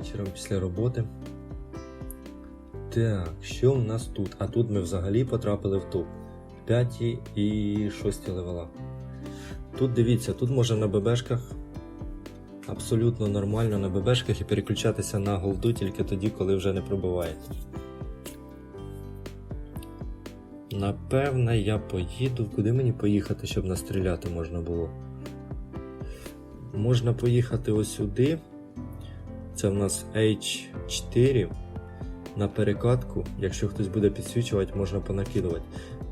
вечором після роботи. Так, що в нас тут? А тут ми взагалі потрапили в топ. 5 і 6 левела. Тут дивіться, тут можна на ББшках абсолютно нормально на ББшках і переключатися на голду тільки тоді, коли вже не пробиваєте. Напевне, я поїду. Куди мені поїхати, щоб настріляти можна було? Можна поїхати ось сюди. Це в нас H4 на перекатку. Якщо хтось буде підсвічувати, можна понакидувати.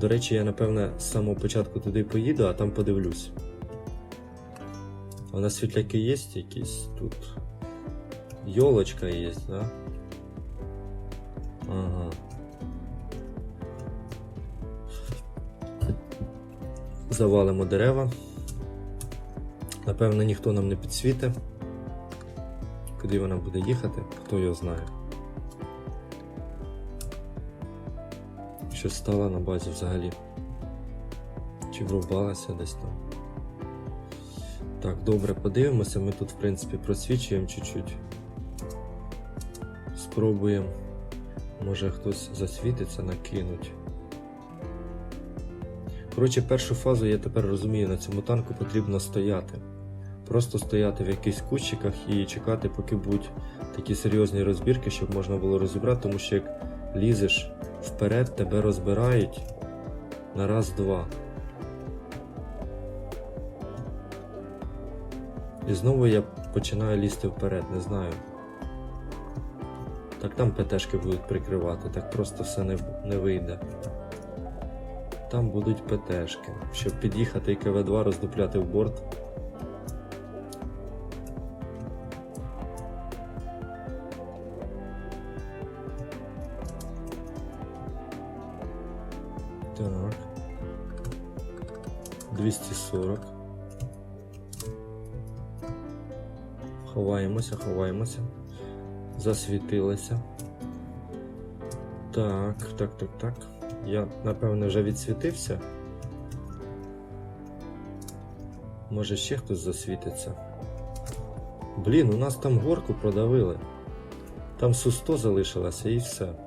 До речі, я напевне з самого початку туди поїду, а там подивлюсь. У нас світляки є якісь тут. Йолочка є, да? Ага. Завалимо дерева. Напевно, ніхто нам не підсвітить. Куди вона буде їхати, хто його знає. Що стала на базі взагалі? Чи врубалася десь там? Так, добре, подивимося. Ми тут, в принципі, просвічуємо чуть-чуть. Спробуємо. Може хтось засвітиться, накинуть. Коротше, першу фазу я тепер розумію, на цьому танку потрібно стояти. Просто стояти в якихось кущиках і чекати, поки будуть такі серйозні розбірки, щоб можна було розібрати, тому що як лізеш вперед, тебе розбирають на раз-два. І знову я починаю лізти вперед, не знаю. Так там ПТшки будуть прикривати, так просто все не, не вийде. Там будуть ПТшки, щоб під'їхати і КВ-2 роздупляти в борт. Так. 240. Ховаємося, ховаємося. Засвітилися. Так, так, так, так. Я, напевно, вже відсвітився. Може ще хтось засвітиться. Блін, у нас там горку продавили. Там Су-100 залишилося і все.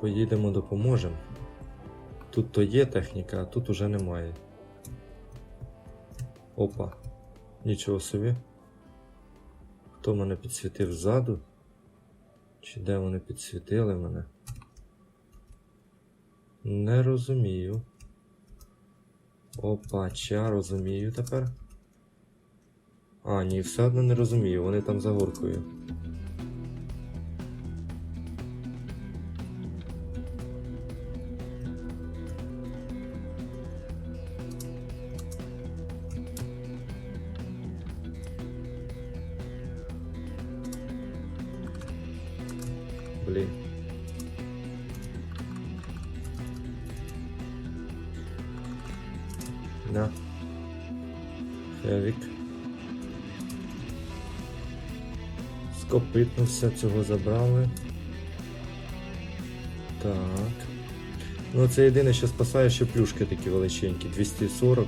Поїдемо, допоможемо. Тут то є техніка, а тут уже немає. Опа. Нічого собі. Хто мене підсвітив ззаду? Чи де вони підсвітили мене? Не розумію. Опа, ча розумію тепер. А, ні, все одно не розумію, вони там за горкою. Скопитнувся, цього забрали. Так. Ну це єдине, що спасає, що плюшки такі величенькі. 240.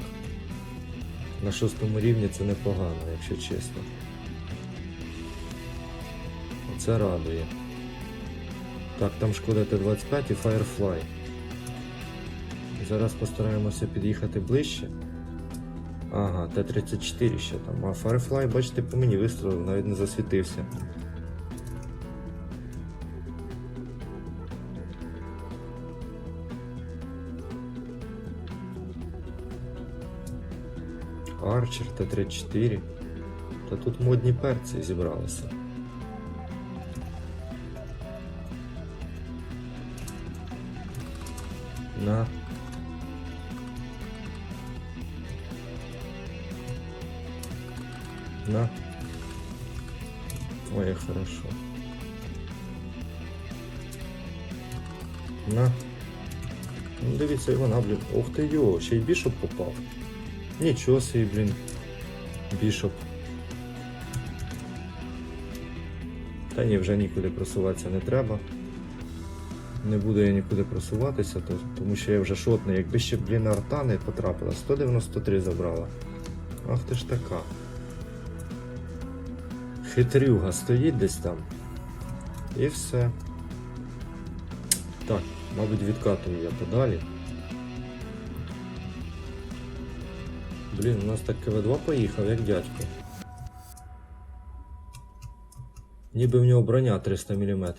На шостому рівні це непогано, якщо чесно. Це радує. Так, там шкода Т-25 і Firefly. Зараз постараємося під'їхати ближче. Ага, Т-34 ще там. А Firefly, бачите, по мені вистрілив, навіть не засвітився. Арчер Т-34. Та тут модні перці зібралися. На. На. Ой, хорошо. На. Ну, дивіться, і вона, блін. Ух ти йо, ще й бішоп попав. Нічого собі, блін. Бішоп. Та ні, вже нікуди просуватися не треба. Не буду я нікуди просуватися, то, тому що я вже шотний. Якби ще, блін, арта не потрапила, 193 забрала. Ах ти ж така. Хитрюга стоїть десь там. І все. Так, мабуть, відкатую я подалі. Блін, у нас так КВ2 поїхав, як дядько. Ніби в нього броня 300 мм.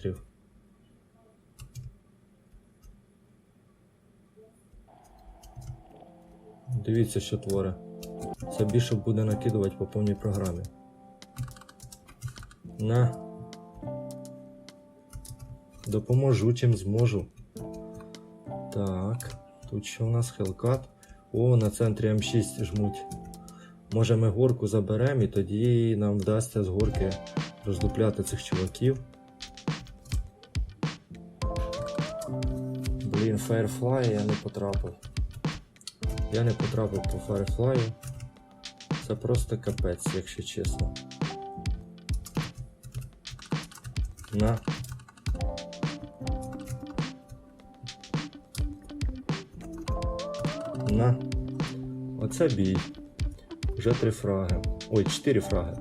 Дивіться, що творе. Це більше буде накидувати по повній програмі. На. Допоможу чим зможу. Так, тут що у нас Hellcat. О, на центрі М6 жмуть. Може ми горку заберемо і тоді нам вдасться з горки роздупляти цих чуваків. Блін, Firefly я не потрапив. Я не потрапив по Firefly. Це просто капець, якщо чесно. На. На. Оце бій. Вже три фраги. Ой, чотири фраги.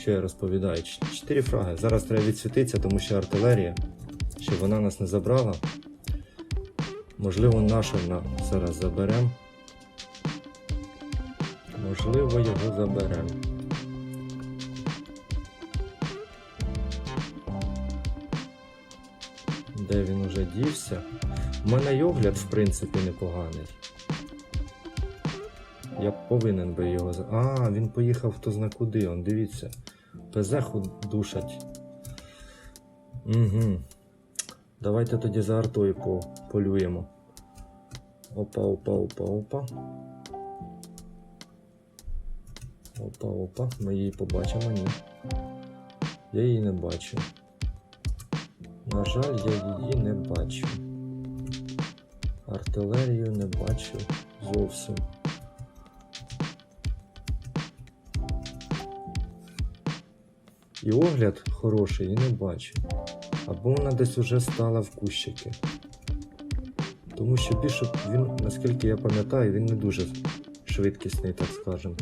Що я розповідаю? Чотири фраги. Зараз треба відсвітитися, тому що артилерія, щоб вона нас не забрала. Можливо, нашу на зараз заберемо. Можливо, його заберемо. Де він уже дівся? У мене й огляд, в принципі, непоганий. Я повинен би його. А, він поїхав хто зна куди, он, дивіться. ПЗ душать. Угу. Давайте тоді за артою по, полюємо. Опа, опа, опа, опа. Опа, опа. Ми її побачимо, ні. Я її не бачу. На жаль, я її не бачу. Артилерію не бачу зовсім. І огляд хороший, і не бачу. Або вона десь уже стала в кущики. Тому що більше він, наскільки я пам'ятаю, він не дуже швидкісний, так скажем.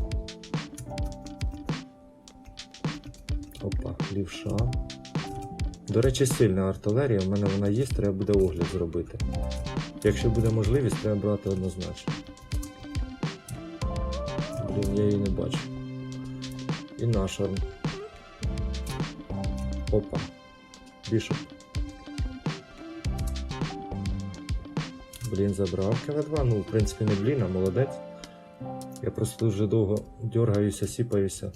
Опа, лівша. До речі, сильна артилерія, в мене вона є, треба буде огляд зробити. Якщо буде можливість, треба брати однозначно. Блін, я її не бачу. І наша. Опа. Бішоп. Блін, забрав КВ2. Ну, в принципі, не блін, а молодець. Я просто дуже довго дергаюся, сіпаюся.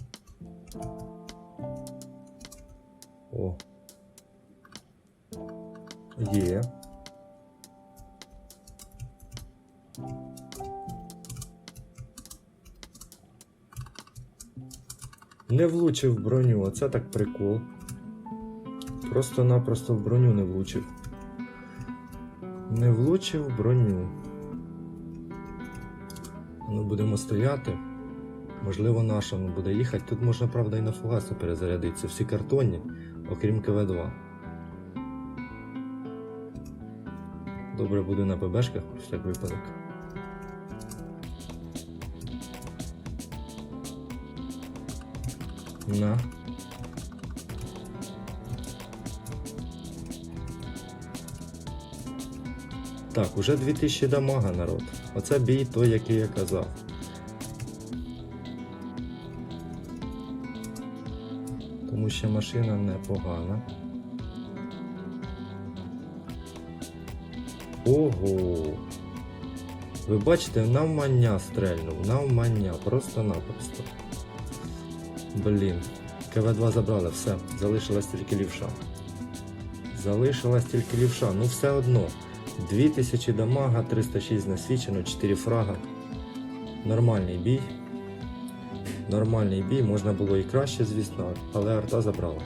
О. Є. Не влучив в броню, оце так прикол. Просто-напросто в броню не влучив. Не влучив в броню. Ну, будемо стояти. Можливо, наша ну, буде їхати. Тут можна, правда, і на фугаси перезарядитися. Всі картонні, окрім КВ2. Добре буду на ББшках, про всяк випадок. На. Так, уже 2000 дамага, народ. Оце бій той, який я казав. Тому що машина непогана. Ого! Ви бачите, навмання стрельнув, навмання, просто-напросто. Блін. КВ2 забрали, все, залишилась тільки лівша. Залишилась тільки лівша, ну все одно. 2000 дамага, 306 насвічено, 4 фрага. Нормальний бій. Нормальний бій, можна було і краще, звісно, але арта забрала.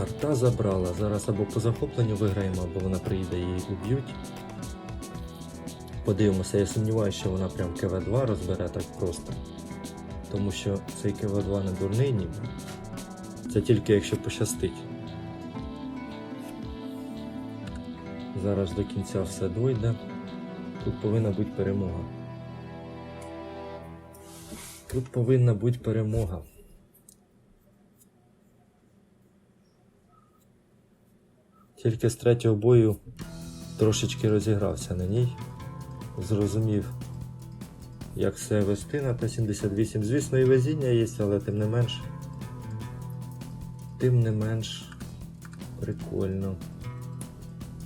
Арта забрала. Зараз або по захопленню виграємо, або вона приїде її уб'ють. Подивимося, я сумніваюся, що вона прям КВ2 розбере так просто. Тому що цей КВ2 не дурний ніби. Це тільки якщо пощастить. Зараз до кінця все дойде. Тут повинна бути перемога. Тут повинна бути перемога. Тільки з третього бою трошечки розігрався на ній. Зрозумів, як все вести на Т-78. Звісно, і везіння є, але тим не менш. Тим не менш прикольно.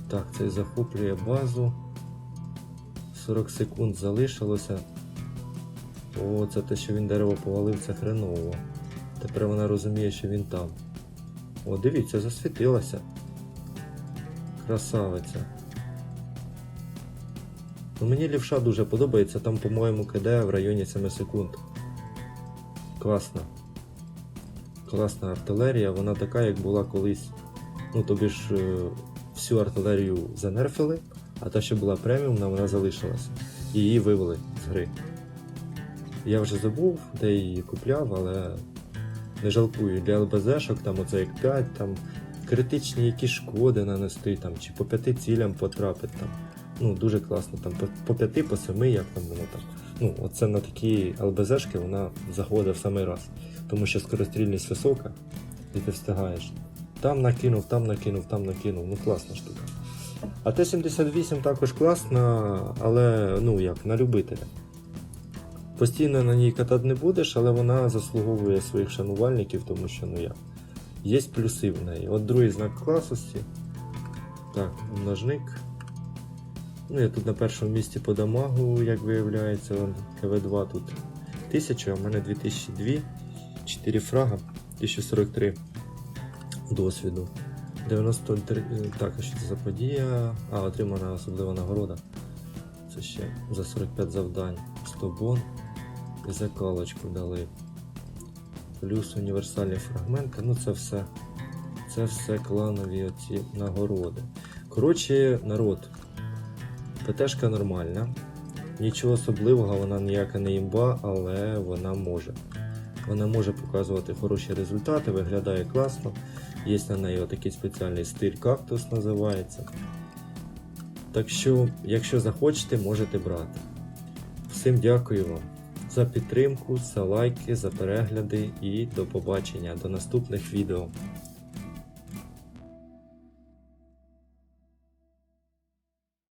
Так, цей захоплює базу. 40 секунд залишилося. О, це те, що він дерево повалив, це хреново. Тепер вона розуміє, що він там. О, дивіться, засвітилася. Красавиця. Ну, мені лівша дуже подобається, там, по-моєму, КД в районі 7 секунд. Класна. Класна артилерія, вона така, як була колись. Ну, тобі ж е, всю артилерію занерфили, а та, що була преміумна, вона залишилася. І її вивели з гри. Я вже забув, де її купляв, але не жалкую. Для ЛБЗшок там оце як 5, там критичні якісь шкоди нанести, там, чи по п'яти цілям потрапити. Там. Ну, дуже класно, там по п'яти, по семи, як там воно там. Ну, оце на такі ЛБЗшки вона заходить в самий раз. Тому що скорострільність висока, і ти встигаєш. Там накинув, там накинув, там накинув. Ну класна штука. А Т-78 також класна, але ну як, на любителя. Постійно на ній катати не будеш, але вона заслуговує своїх шанувальників, тому що ну як. Є плюси в неї. От другий знак класності. Так, множник. Ну, я тут на першому місці по дамагу, як виявляється, КВ2 тут 1000, а в мене 2002, 4 фрага, 1043 досвіду. 93. Так, а що це за подія? А, отримана особлива нагорода. Це ще за 45 завдань. 100 бон і закалочку дали. Плюс універсальні фрагменти. Ну це все. Це все кланові оці нагороди. Коротше, народ. ПТшка нормальна. Нічого особливого, вона ніяка не імба, але вона може. Вона може показувати хороші результати, виглядає класно. Є на неї отакий спеціальний стиль кактус називається. Так що, якщо захочете, можете брати. Всім дякую вам за підтримку, за лайки, за перегляди і до побачення до наступних відео.